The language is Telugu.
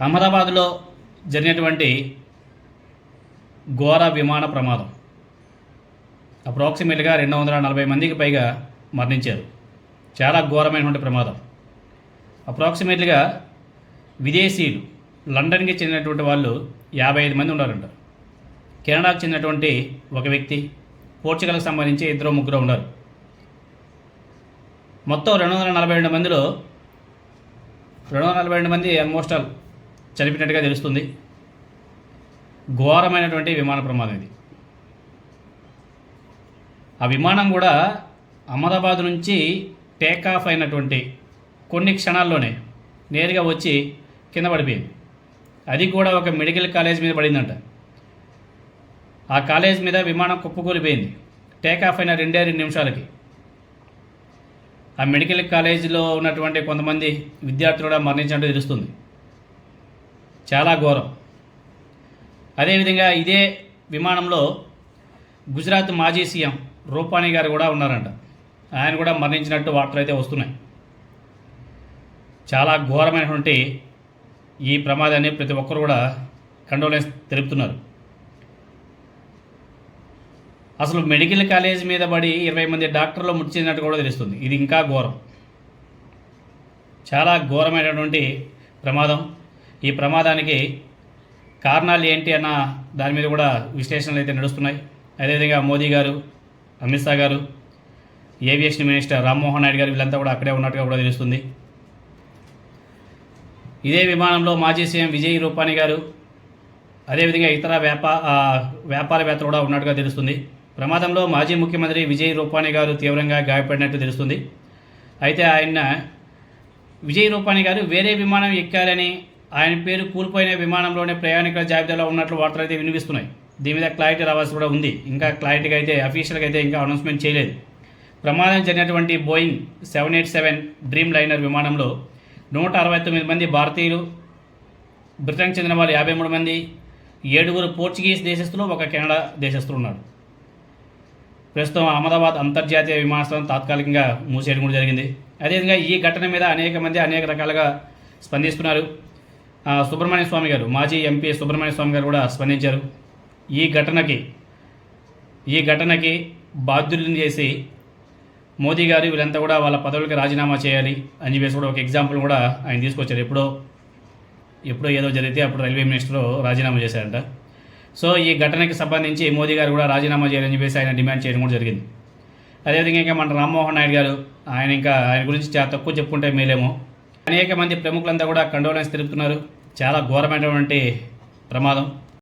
అహ్మదాబాద్లో జరిగినటువంటి ఘోర విమాన ప్రమాదం. అప్రాక్సిమేట్గా రెండు వందల నలభై మందికి పైగా మరణించారు. చాలా ఘోరమైనటువంటి ప్రమాదం. అప్రాక్సిమేట్గా విదేశీయులు లండన్కి చెందినటువంటి వాళ్ళు యాభై ఐదు మంది ఉన్నారంట. కెనడాకు చెందినటువంటి ఒక వ్యక్తి పోర్చుగల్కి సంబంధించి ఇద్దరు ముగ్గురు ఉన్నారు. మొత్తం రెండు వందల నలభై రెండు మందిలో రెండు వందల నలభై రెండు మంది ఆల్మోస్ట్ ఆల్ చనిపోయినట్టుగా తెలుస్తుంది. ఘోరమైనటువంటి విమాన ప్రమాదం ఇది. ఆ విమానం కూడా అహ్మదాబాద్ నుంచి టేక్ ఆఫ్ అయినటువంటి కొన్ని క్షణాల్లోనే నేరుగా వచ్చి కింద పడిపోయింది. అది కూడా ఒక మెడికల్ కాలేజ్ మీద పడిందంట. ఆ కాలేజ్ మీద విమానం కుప్పకూలిపోయింది. టేక్ ఆఫ్ అయిన రెండే రెండు నిమిషాలకి. ఆ మెడికల్ కాలేజీలో ఉన్నటువంటి కొంతమంది విద్యార్థులు కూడా మరణించినట్టు తెలుస్తుంది. చాలా ఘోరం. అదేవిధంగా ఇదే విమానంలో గుజరాత్ మాజీ సీఎం రూపానీ గారు కూడా ఉన్నారంట. ఆయన కూడా మరణించినట్టు వార్తలు అయితే వస్తున్నాయి. చాలా ఘోరమైనటువంటి ఈ ప్రమాదాన్ని ప్రతి ఒక్కరు కూడా కండోలెన్స్ తెలుపుతున్నారు. అసలు మెడికల్ కాలేజ్ మీద పడి ఇరవై మంది డాక్టర్లు మృతి చెందినట్టు కూడా తెలుస్తుంది. ఇది ఇంకా ఘోరం. చాలా ఘోరమైనటువంటి ప్రమాదం. ఈ ప్రమాదానికి కారణాలు ఏంటి అన్న దాని మీద కూడా విశ్లేషణలు అయితే నడుస్తున్నాయి. అదేవిధంగా మోదీ గారు అమిత్ షా గారు ఏవియేషన్ మినిస్టర్ రామ్మోహన్ నాయుడు గారు వీళ్ళంతా కూడా అక్కడే ఉన్నట్టుగా కూడా తెలుస్తుంది. ఇదే విమానంలో మాజీ సీఎం విజయ్ రూపాణి గారు అదేవిధంగా ఇతర వ్యాపా వ్యాపారవేత్తలు కూడా ఉన్నట్టుగా తెలుస్తుంది. ప్రమాదంలో మాజీ ముఖ్యమంత్రి విజయ్ రూపాణి గారు తీవ్రంగా గాయపడినట్టు తెలుస్తుంది. అయితే ఆయన విజయ్ రూపాణి గారు వేరే విమానం ఎక్కాలని ఆయన పేరు కూలిపోయిన విమానంలోనే ప్రయాణికుల జాబితాలో ఉన్నట్లు వార్తలు అయితే వినిపిస్తున్నాయి. దీని మీద క్లారిటీ రావాల్సి కూడా ఉంది. ఇంకా క్లారిటీగా అయితే అఫీషియల్గా అయితే ఇంకా అనౌన్స్మెంట్ చేయలేదు. ప్రమాదం జరిగినటువంటి Boeing seven eight seven dreamliner విమానంలో నూట అరవై తొమ్మిది మంది భారతీయులు బ్రిటన్కి చెందిన వాళ్ళు యాభై మూడు మంది ఏడుగురు పోర్చుగీస్ దేశస్తులు ఒక కెనడా దేశస్తులు ఉన్నారు. ప్రస్తుతం అహ్మదాబాద్ అంతర్జాతీయ విమానాశ్రయం తాత్కాలికంగా మూసేయడం కూడా జరిగింది. అదేవిధంగా ఈ ఘటన మీద అనేక మంది అనేక రకాలుగా స్పందిస్తున్నారు. సుబ్రహ్మణ్య స్వామి గారు మాజీ ఎంపీ సుబ్రహ్మణ్య స్వామి గారు కూడా స్పందించారు. ఈ ఘటనకి ఈ ఘటనకి బాధ్యులను చేసి మోదీ గారు వీళ్ళంతా కూడా వాళ్ళ పదవులకి రాజీనామా చేయాలి అని చెప్పేసి కూడా ఒక ఎగ్జాంపుల్ కూడా ఆయన తీసుకొచ్చారు. ఎప్పుడో ఎప్పుడో ఏదో జరిగితే అప్పుడు రైల్వే మినిస్టర్ రాజీనామా చేశారంట. సో ఈ ఘటనకి సంబంధించి మోదీ గారు కూడా రాజీనామా చేయాలని చెప్పేసి ఆయన డిమాండ్ చేయడం కూడా జరిగింది. అదేవిధంగా ఇంకా మన రామ్మోహన్ నాయుడు గారు ఆయన ఇంకా ఆయన గురించి చాలా తక్కువ చెప్పుకుంటే మేలేమో. అనేక మంది ప్రముఖులంతా కూడా కండోలెన్స్ తెలుపుతున్నారు. చాలా ఘోరమైనటువంటి ప్రమాదం.